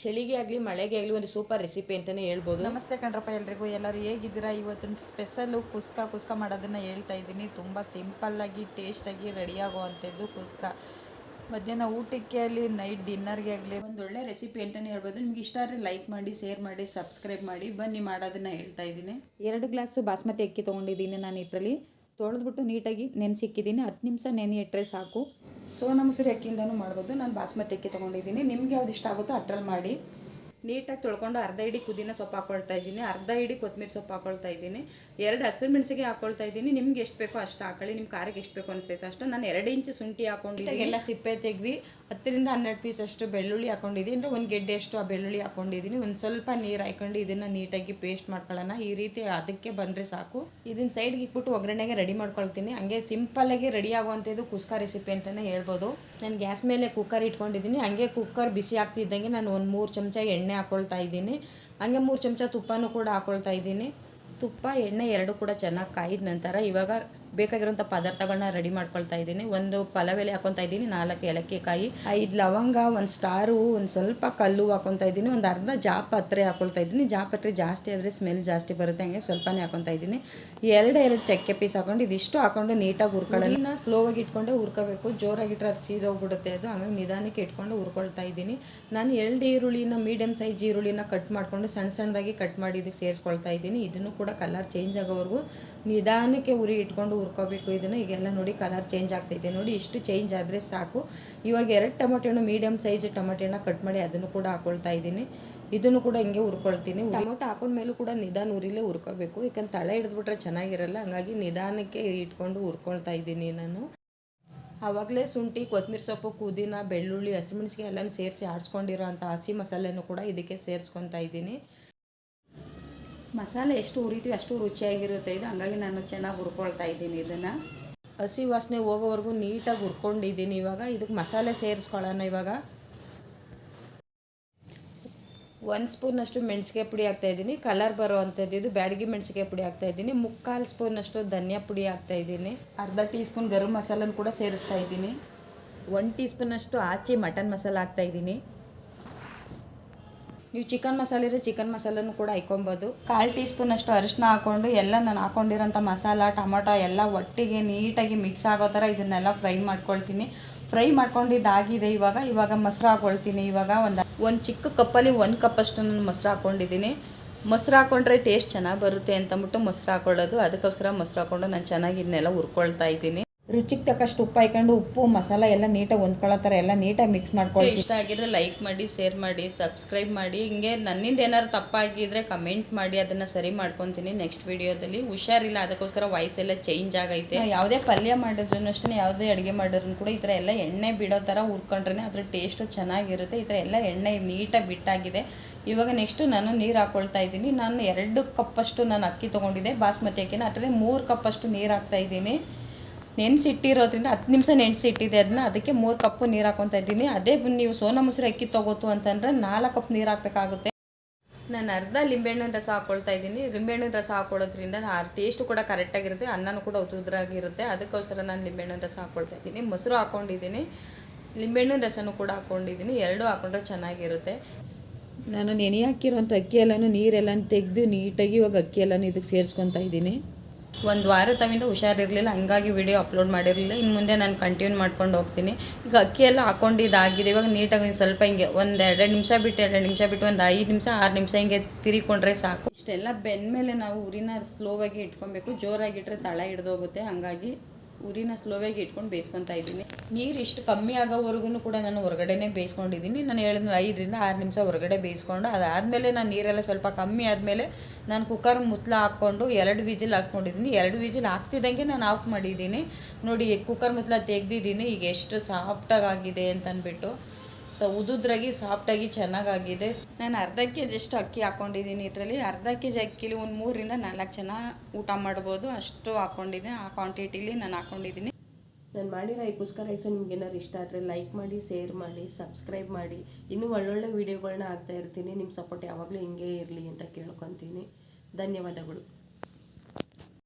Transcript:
ಚಳಿಗೆ ಆಗಲಿ ಮಳೆಗೆ ಆಗಲಿ ಒಂದು ಸೂಪರ್ ರೆಸಿಪಿ ಅಂತಲೇ ಹೇಳ್ಬೋದು. ನಮಸ್ತೆ ಕಣ್ರಪ್ಪ ಎಲ್ರಿಗೂ. ಎಲ್ಲರೂ ಹೇಗಿದ್ದೀರಾ? ಇವತ್ತಿನ ಸ್ಪೆಷಲ್ಲು ಕುಸ್ಕ ಕುಸ್ಕ ಮಾಡೋದನ್ನು ಹೇಳ್ತಾ ಇದ್ದೀನಿ. ತುಂಬ ಸಿಂಪಲ್ಲಾಗಿ ಟೇಸ್ಟಾಗಿ ರೆಡಿ ಆಗುವಂಥದ್ದು ಕುಸ್ಕ. ಮಧ್ಯಾಹ್ನ ಊಟಕ್ಕೆ ಆಗಲಿ ನೈಟ್ ಡಿನ್ನರ್ಗೆ ಆಗಲಿ ಒಂದು ಒಳ್ಳೆ ರೆಸಿಪಿ ಅಂತಲೇ ಹೇಳ್ಬೋದು. ನಿಮ್ಗೆ ಇಷ್ಟ ಆದರೆ ಲೈಕ್ ಮಾಡಿ ಶೇರ್ ಮಾಡಿ ಸಬ್ಸ್ಕ್ರೈಬ್ ಮಾಡಿ. ಬನ್ನಿ ಮಾಡೋದನ್ನು ಹೇಳ್ತಾ ಇದ್ದೀನಿ. ಎರಡು ಗ್ಲಾಸು ಬಾಸ್ಮತಿ ಅಕ್ಕಿ ತೊಗೊಂಡಿದ್ದೀನಿ ನಾನು ಇದರಲ್ಲಿ. ತೊಳೆದ್ಬಿಟ್ಟು ನೀಟಾಗಿ ನೆನೆಸಿಕ್ಕಿದ್ದೀನಿ. ಹತ್ತು ನಿಮಿಷ ನೆನೆ ಇಟ್ಟರೆ ಸಾಕು. ನಮ್ಮ ಸರಿ ಅಕ್ಕಿಯಿಂದನೂ ಮಾಡ್ಬೋದು. ನಾನು ಬಾಸ್ಮತಿ ಅಕ್ಕಿ ತೊಗೊಂಡಿದ್ದೀನಿ. ನಿಮ್ಗೆ ಯಾವ್ದು ಇಷ್ಟ ಆಗುತ್ತೋ ಅದ್ರಲ್ಲಿ ಮಾಡಿ. ನೀಟಾಗಿ ತೊಳ್ಕೊಂಡು ಅರ್ಧ ಇಡಿ ಪುದೀನ ಸೊಪ್ಪು ಹಾಕೊಳ್ತಾ ಇದ್ದೀನಿ. ಅರ್ಧ ಇಡಿ ಕೊತ್ತಂಬರಿ ಸೊಪ್ಪು ಹಾಕೊಳ್ತಾ ಇದ್ದೀನಿ. ಎರಡು ಹಸಿರು ಮೆಣಸಿಗೆ ಹಾಕೊಳ್ತಾ ಇದ್ದೀನಿ. ನಿಮ್ಗೆ ಎಷ್ಟು ಬೇಕೋ ಅಷ್ಟು ಹಾಕೊಳ್ಳಿ. ನಿಮ್ಮ ಖಾರಕ್ಕೆ ಎಷ್ಟು ಬೇಕೋ ಅನಿಸ್ತೈತೆ. ಅಷ್ಟು ನಾನು ಎರಡು ಇಂಚು ಶುಂಠಿ ಹಾಕೊಂಡಿದ್ದೀನಿ. ಎಲ್ಲ ಸಿಪ್ಪೆ ತೆಗ್ದು ಹತ್ತರಿಂದ ಹನ್ನೆರಡು ಪೀಸ್ ಅಷ್ಟು ಬೆಳ್ಳುಳ್ಳಿ ಹಾಕೊಂಡಿದ್ದೀನಿ. ಅಂದರೆ ಒಂದು ಗೆಡ್ಡೆ ಅಷ್ಟು ಆ ಬೆಳ್ಳುಳ್ಳಿ ಹಾಕೊಂಡಿದ್ದೀನಿ. ಒಂದು ಸ್ವಲ್ಪ ನೀರು ಹಾಕೊಂಡು ಇದನ್ನು ನೀಟಾಗಿ ಪೇಸ್ಟ್ ಮಾಡ್ಕೊಳ್ಳೋಣ. ಈ ರೀತಿ ಅದಕ್ಕೆ ಬಂದರೆ ಸಾಕು. ಇದನ್ನ ಸೈಡ್ಗೆ ಇಟ್ಬಿಟ್ಟು ಒಗ್ಗರಣೆಗೆ ರೆಡಿ ಮಾಡ್ಕೊಳ್ತೀನಿ. ಹಂಗೆ ಸಿಂಪಲ್ಲಾಗಿ ರೆಡಿ ಆಗುವಂಥದ್ದು ಕುಸ್ಕ ರೆಸಿಪಿ ಅಂತಲೇ ಹೇಳ್ಬೋದು. ನಾನು ಗ್ಯಾಸ್ ಮೇಲೆ ಕುಕ್ಕರ್ ಇಟ್ಕೊಂಡಿದ್ದೀನಿ. ಹಂಗೆ ಕುಕ್ಕರ್ ಬಿಸಿ ಆಗ್ತಿದ್ದಂಗೆ ನಾನು ಒಂದು ಮೂರು ಚಮಚ ಎಣ್ಣೆ ಹಾಕ್ಕೊಳ್ತಾ ಇದ್ದೀನಿ. ಹಂಗೆ ಮೂರು ಚಮಚ ತುಪ್ಪನೂ ಕೂಡ ಹಾಕ್ಕೊಳ್ತಾ ಇದ್ದೀನಿ. ತುಪ್ಪ, ಎಣ್ಣೆ ಎರಡು ಕೂಡ ಚೆನ್ನಾಗಿ ಕಾಯಿದ ನಂತರ ಇವಾಗ ಬೇಕಾಗಿರೋಂಥ ಪದಾರ್ಥಗಳನ್ನ ರೆಡಿ ಮಾಡ್ಕೊಳ್ತಾ ಇದ್ದೀನಿ. ಒಂದು ಪಲಾವ್ ಎಲೆ ಹಾಕೊತಾ ಇದ್ದೀನಿ ನಾಲ್ಕು ಏಲಕ್ಕಿ ಕಾಯಿ ಐದು ಲವಂಗ ಒಂದು ಸ್ಟಾರು ಒಂದು ಸ್ವಲ್ಪ ಕಲ್ಲು ಹಾಕೊತಾ ಇದ್ದೀನಿ. ಒಂದು ಅರ್ಧ ಜಾಪತ್ರೆ ಹಾಕೊಳ್ತಾ ಇದ್ದೀನಿ. ಜಾಪತ್ರೆ ಜಾಸ್ತಿ ಆದರೆ ಸ್ಮೆಲ್ ಜಾಸ್ತಿ ಬರುತ್ತೆ ಹಂಗೆ ಸ್ವಲ್ಪನೇ ಹಾಕೊತಾ ಇದ್ದೀನಿ. ಎರಡು ಎರಡು ಚಕ್ಕೆ ಪೀಸ್ ಹಾಕೊಂಡು ಇದಿಷ್ಟು ಹಾಕೊಂಡು ನೀಟಾಗಿ ಹುರ್ಕೊಳ್ಳೋಣ. ಸ್ಲೋವಾಗಿ ಇಟ್ಕೊಂಡೆ ಹುರ್ಕೋಬೇಕು. ಜೋರಾಗಿ ಇಟ್ಟರೆ ಅದು ಸೀದೋಗ್ಬಿಡುತ್ತೆ ಅದು. ಆಮೇಲೆ ನಿಧಾನಕ್ಕೆ ಇಟ್ಕೊಂಡು ಹುರ್ಕೊಳ್ತಾ ಇದ್ದೀನಿ. ನಾನು ಎರಡು ಈರುಳ್ಳಿನ ಮೀಡಿಯಮ್ ಸೈಜ್ ಈರುಳ್ಳಿನ ಕಟ್ ಮಾಡಿಕೊಂಡು ಸಣ್ಣ ಸಣ್ಣದಾಗಿ ಕಟ್ ಮಾಡಿ ಇದಕ್ಕೆ ಸೇರಿಸ್ಕೊಳ್ತಾ ಇದ್ದೀನಿ. ಇದನ್ನು ಕೂಡ ಕಲರ್ ಚೇಂಜ್ ಆಗೋವರೆಗೂ ನಿಧಾನಕ್ಕೆ ಉರಿ ಇಟ್ಕೊಂಡು ಹುರ್ಕೋಬೇಕು. ಇದನ್ನು ಈಗೆಲ್ಲ ನೋಡಿ ಕಲರ್ ಚೇಂಜ್ ಆಗ್ತೈತೆ. ನೋಡಿ ಇಷ್ಟು ಚೇಂಜ್ ಆದರೆ ಸಾಕು. ಇವಾಗ ಎರಡು ಟೊಮೆಟೊ ಹಣ್ಣು ಮೀಡಿಯಮ್ ಸೈಜ್ ಟೊಮೆಟೊ ಹಣ್ಣು ಕಟ್ ಮಾಡಿ ಅದನ್ನು ಕೂಡ ಹಾಕೊಳ್ತಾ ಇದ್ದೀನಿ. ಇದನ್ನು ಕೂಡ ಹಿಂಗೆ ಹುರ್ಕೊಳ್ತೀನಿ. ಟೊಮೊಟೊ ಹಾಕೊಂಡ್ಮೇಲೂ ಕೂಡ ನಿಧಾನ ಉರಿಲೇ ಹುರ್ಕೋಬೇಕು. ಯಾಕಂದ್ರೆ ತಳೆ ಹಿಡಿದ್ಬಿಟ್ರೆ ಚೆನ್ನಾಗಿರಲ್ಲ. ಹಂಗಾಗಿ ನಿಧಾನಕ್ಕೆ ಇಟ್ಕೊಂಡು ಹುರ್ಕೊಳ್ತಾ ಇದ್ದೀನಿ ನಾನು. ಆವಾಗಲೇ ಶುಂಠಿ ಕೊತ್ತಂಬರಿ ಸೊಪ್ಪು, ಪುದೀನ, ಬೆಳ್ಳುಳ್ಳಿ ಹಸಿಮೆಣಸಿಗೆ ಎಲ್ಲನೂ ಸೇರಿಸಿ ಆಡಿಸ್ಕೊಂಡಿರೋ ಅಂಥ ಹಸಿ ಮಸಾಲೆನೂ ಕೂಡ ಇದಕ್ಕೆ ಸೇರಿಸ್ಕೊತಾ ಇದ್ದೀನಿ. ಮಸಾಲೆ ಎಷ್ಟು ಉರಿತೀವಿ ಅಷ್ಟು ರುಚಿಯಾಗಿರುತ್ತೆ. ಇದು ಹಂಗಾಗಿ ನಾನು ಚೆನ್ನಾಗಿ ಹುರ್ಕೊಳ್ತಾ ಇದ್ದೀನಿ ಇದನ್ನು. ಹಸಿ ವಾಸನೆ ಹೋಗೋವರೆಗೂ ನೀಟಾಗಿ ಹುರ್ಕೊಂಡಿದ್ದೀನಿ ಇವಾಗ. ಇದಕ್ಕೆ ಮಸಾಲೆ ಸೇರಿಸ್ಕೊಳ್ಳೋಣ ಇವಾಗ. ಒಂದು ಸ್ಪೂನಷ್ಟು ಮೆಣಸಿಗೆ ಪುಡಿ ಹಾಕ್ತಾಯಿದ್ದೀನಿ ಕಲರ್ ಬರೋ ಅಂಥದ್ದು ಇದು ಬ್ಯಾಡಗಿ ಮೆಣಸಿಗೆ ಪುಡಿ ಹಾಕ್ತಾಯಿದ್ದೀನಿ ಮುಕ್ಕಾಲು ಸ್ಪೂನಷ್ಟು ಧನಿಯಾ ಪುಡಿ ಹಾಕ್ತಾಯಿದ್ದೀನಿ ಅರ್ಧ ಟೀ ಸ್ಪೂನ್ ಗರಂ ಮಸಾಲನ ಕೂಡ ಸೇರಿಸ್ತಾ ಇದ್ದೀನಿ. ಒನ್ ಟೀ ಸ್ಪೂನಷ್ಟು ಆಚೆ ಮಟನ್ ಮಸಾಲ ಹಾಕ್ತಾಯಿದ್ದೀನಿ ನೀವು ಚಿಕನ್ ಮಸಾಲೆ ಇದ್ರೆ ಚಿಕನ್ ಮಸಾಲನೂ ಕೂಡ ಹಾಕೊಬೋದು ಕಾಲು ಟೀ ಸ್ಪೂನಷ್ಟು ಅರಿಶಿನ ಹಾಕ್ಕೊಂಡು ಎಲ್ಲ ನಾನು ಹಾಕೊಂಡಿರೋಂಥ ಮಸಾಲ, ಟೊಮೊಟೊ ಎಲ್ಲ ಒಟ್ಟಿಗೆ ನೀಟಾಗಿ ಮಿಕ್ಸ್ ಆಗೋ ಥರ ಇದನ್ನೆಲ್ಲ ಫ್ರೈ ಮಾಡ್ಕೊಳ್ತೀನಿ. ಫ್ರೈ ಮಾಡ್ಕೊಂಡಿದ್ದಾಗಿದೆ ಇವಾಗ. ಇವಾಗ ಮೊಸರು ಹಾಕ್ಕೊಳ್ತೀನಿ. ಇವಾಗ ಒಂದು ಒಂದು ಚಿಕ್ಕ ಕಪ್ಪಲ್ಲಿ ಒಂದು ಕಪ್ಪಷ್ಟು ನಾನು ಮೊಸರು ಹಾಕ್ಕೊಂಡಿದ್ದೀನಿ. ಮೊಸರು ಹಾಕ್ಕೊಂಡ್ರೆ ಟೇಸ್ಟ್ ಚೆನ್ನಾಗಿ ಬರುತ್ತೆ ಅಂತಂದ್ಬಿಟ್ಟು ಮೊಸರು ಹಾಕೊಳ್ಳೋದು ಅದಕ್ಕೋಸ್ಕರ ಮೊಸರು ಹಾಕ್ಕೊಂಡು ನಾನು ಚೆನ್ನಾಗಿ ಇದನ್ನೆಲ್ಲ ಹುರ್ಕೊಳ್ತಾ ಇದ್ದೀನಿ. ರುಚಿಗೆ ತಕ್ಕಷ್ಟು ಉಪ್ಪು ಹಾಕೊಂಡು ಉಪ್ಪು ಮಸಾಲ ಎಲ್ಲ ನೀಟಾಗಿ ಹೊಂದ್ಕೊಳ್ಳೋ ಥರ ಎಲ್ಲ ನೀಟಾಗಿ ಮಿಕ್ಸ್ ಮಾಡ್ಕೊಳ್ಳಿ ಇಷ್ಟ ಆಗಿದ್ರೆ ಲೈಕ್ ಮಾಡಿ ಶೇರ್ ಮಾಡಿ ಸಬ್ಸ್ಕ್ರೈಬ್ ಮಾಡಿ. ಹಿಂಗೆ ನನ್ನಿಂದ ಏನಾದ್ರು ತಪ್ಪಾಗಿದ್ರೆ ಕಮೆಂಟ್ ಮಾಡಿ ಅದನ್ನು ಸರಿ ಮಾಡ್ಕೊತೀನಿ ನೆಕ್ಸ್ಟ್ ವಿಡಿಯೋದಲ್ಲಿ ಹುಷಾರಿಲ್ಲ ಅದಕ್ಕೋಸ್ಕರ ವಾಯ್ಸ್ ಎಲ್ಲ ಚೇಂಜ್ ಆಗೈತೆ. ಯಾವುದೇ ಪಲ್ಯ ಮಾಡಿದ್ರು ಅಷ್ಟೇ ಯಾವುದೇ ಅಡುಗೆ ಮಾಡಿದ್ರು ಕೂಡ ಈ ಥರ ಎಲ್ಲ ಎಣ್ಣೆ ಬಿಡೋ ಥರ ಹುರ್ಕೊಂಡ್ರೆ ಅದ್ರ ಟೇಸ್ಟು ಚೆನ್ನಾಗಿರುತ್ತೆ. ಈ ಥರ ಎಲ್ಲ ಎಣ್ಣೆ ನೀಟಾಗಿ ಬಿಟ್ಟಾಗಿದೆ. ಇವಾಗ ನೆಕ್ಸ್ಟು ನಾನು ನೀರು ಹಾಕ್ಕೊಳ್ತಾ ಇದ್ದೀನಿ. ನಾನು ಎರಡು ಕಪ್ಪಷ್ಟು ನಾನು ಅಕ್ಕಿ ತೊಗೊಂಡಿದ್ದೆ. ಬಾಸ್ಮತಿ ಅಕ್ಕಿನ. ಅದರಲ್ಲಿ ಮೂರು ಕಪ್ಪಷ್ಟು ನೀರು ಹಾಕ್ತಾ ಇದ್ದೀನಿ. ನೆನೆಸಿಟ್ಟಿರೋದ್ರಿಂದ ಹತ್ತು ನಿಮಿಷ ನೆನೆಸಿಟ್ಟಿದೆ ಅದನ್ನ, ಅದಕ್ಕೆ ಮೂರು ಕಪ್ಪು ನೀರು ಹಾಕೊತಾ ಇದ್ದೀನಿ. ಅದೇ ನೀವು ಸೋನಾ ಮೊಸರು ಅಕ್ಕಿ ತೊಗೋತು ಅಂತಂದರೆ ನಾಲ್ಕು ಕಪ್ ನೀರು ಹಾಕಬೇಕಾಗುತ್ತೆ. ನಾನು ಅರ್ಧ ಲಿಂಬೆಹಣ್ಣಿನ ರಸ ಹಾಕ್ಕೊಳ್ತಾ ಇದ್ದೀನಿ. ಲಿಂಬೆಹಣ್ಣಿನ ರಸ ಹಾಕೊಳ್ಳೋದ್ರಿಂದ ಟೇಸ್ಟು ಕೂಡ ಕರೆಕ್ಟಾಗಿರುತ್ತೆ ಅನ್ನನೂ ಕೂಡ ಉದುರಾಗಿರುತ್ತೆ ಅದಕ್ಕೋಸ್ಕರ ನಾನು ಲಿಂಬೆಹಣ್ಣಿನ ರಸ ಹಾಕೊಳ್ತಾ ಇದ್ದೀನಿ. ಮೊಸರು ಹಾಕ್ಕೊಂಡಿದ್ದೀನಿ ಲಿಂಬೆಹಣ್ಣಿನ ರಸನೂ ಕೂಡ ಹಾಕ್ಕೊಂಡಿದ್ದೀನಿ ಎರಡೂ ಹಾಕೊಂಡ್ರೆ ಚೆನ್ನಾಗಿರುತ್ತೆ. ನಾನು ನೆನೆ ಅಕ್ಕಿ ಎಲ್ಲನೂ ನೀರೆಲ್ಲನೂ ತೆಗೆದು ನೀಟಾಗಿ ಇವಾಗ ಅಕ್ಕಿ ಎಲ್ಲನೂ ಇದಕ್ಕೆ ಸೇರಿಸ್ಕೊತಾ ಇದ್ದೀನಿ. ಒಂದು ವಾರ ತವಿಂದ ಹುಷಾರಿರಲಿಲ್ಲ, ಹಂಗಾಗಿ ವಿಡಿಯೋ ಅಪ್ಲೋಡ್ ಮಾಡಿರಲಿಲ್ಲ. ಇನ್ನು ಮುಂದೆ ನಾನು ಕಂಟಿನ್ಯೂ ಮಾಡ್ಕೊಂಡು ಹೋಗ್ತೀನಿ. ಈಗ ಅಕ್ಕಿ ಎಲ್ಲ ಹಾಕೊಂಡಿದ್ದಾಗಿದೆ ಇವಾಗ ನೀಟಾಗಿ ಸ್ವಲ್ಪ ಹಿಂಗೆ ಒಂದು ಎರಡು ನಿಮಿಷ ಬಿಟ್ಟು ಎರಡು ನಿಮಿಷ ಬಿಟ್ಟು ಒಂದು ಐದು ನಿಮಿಷ, ಆರು ನಿಮಿಷ ಹಿಂಗೆ ತಿರಿಕೊಂಡ್ರೆ ಸಾಕು. ಇಷ್ಟೆಲ್ಲ ಬೆಂದ ಮೇಲೆ ನಾವು ಉರಿನ ಸ್ಲೋವಾಗಿ ಇಟ್ಕೊಬೇಕು ಜೋರಾಗಿಟ್ರೆ ತಳ ಹಿಡ್ದೋಗುತ್ತೆ ಹಾಗಾಗಿ ಉರಿನ ಸ್ಲೋವಾಗಿ ಇಟ್ಕೊಂಡು ಬೇಯಿಸ್ಕೊತಾ ಇದ್ದೀನಿ. ನೀರು ಇಷ್ಟು ಕಮ್ಮಿ ಆಗೋವರೆಗೂ ಕೂಡ ನಾನು ಹೊರಗಡೆನೇ ಬೇಯಿಸ್ಕೊಂಡಿದ್ದೀನಿ. ನಾನು ಹೇಳಿದ್ರೆ ಐದರಿಂದ ಆರು ನಿಮಿಷ ಹೊರಗಡೆ ಬೇಯಿಸ್ಕೊಂಡು ಅದಾದಮೇಲೆ ನಾನು ನೀರೆಲ್ಲ ಸ್ವಲ್ಪ ಕಮ್ಮಿ ಆದಮೇಲೆ ನಾನು ಕುಕ್ಕರ್ ಮುತ್ತಲ ಹಾಕ್ಕೊಂಡು ಎರಡು ವಿಜಿಲ್ ಹಾಕ್ಕೊಂಡಿದ್ದೀನಿ. ಎರಡು ವಿಜಿಲ್ ಹಾಕ್ತಿದ್ದಂಗೆ ನಾನು ಆಫ್ ಮಾಡಿದ್ದೀನಿ. ನೋಡಿ ಕುಕ್ಕರ್ ಮುತ್ತಲ ತೆಗ್ದಿದ್ದೀನಿ. ಈಗ ಎಷ್ಟು ಸಾಫ್ಟಾಗಿ ಆಗಿದೆ ಅಂತ ಅಂದ್ಬಿಟ್ಟು ಸೊ ಉದುದ್ರಾಗಿ ಸಾಫ್ಟಾಗಿ ಚೆನ್ನಾಗಾಗಿದೆ. ನಾನು ಅರ್ಧ ಕೆ ಜಿ ಎಷ್ಟು ಅಕ್ಕಿ ಹಾಕೊಂಡಿದ್ದೀನಿ ಇದರಲ್ಲಿ. ಅರ್ಧ ಕೆ ಜಿ ಅಕ್ಕಿಲಿ ಒಂದು ಮೂರರಿಂದ ನಾಲ್ಕು ಜನ ಊಟ ಮಾಡ್ಬೋದು. ಅಷ್ಟು ಹಾಕ್ಕೊಂಡಿದ್ದೀನಿ ಆ ಕ್ವಾಂಟಿಟಿಲಿ ನಾನು ಹಾಕ್ಕೊಂಡಿದ್ದೀನಿ ನಾನು ಮಾಡಿರೋ ಈ ಕುಸ್ಕ ರೈಸು ನಿಮ್ಗೆ ಏನಾದ್ರು ಇಷ್ಟ ಆದರೆ ಲೈಕ್ ಮಾಡಿ ಶೇರ್ ಮಾಡಿ ಸಬ್ಸ್ಕ್ರೈಬ್ ಮಾಡಿ. ಇನ್ನೂ ಒಳ್ಳೊಳ್ಳೆ ವೀಡಿಯೋಗಳನ್ನ ಹಾಕ್ತಾ ಇರ್ತೀನಿ. ನಿಮ್ಮ ಸಪೋರ್ಟ್ ಯಾವಾಗಲೂ ಹಿಂಗೆ ಇರಲಿ ಅಂತ ಕೇಳ್ಕೊತೀನಿ. ಧನ್ಯವಾದಗಳು.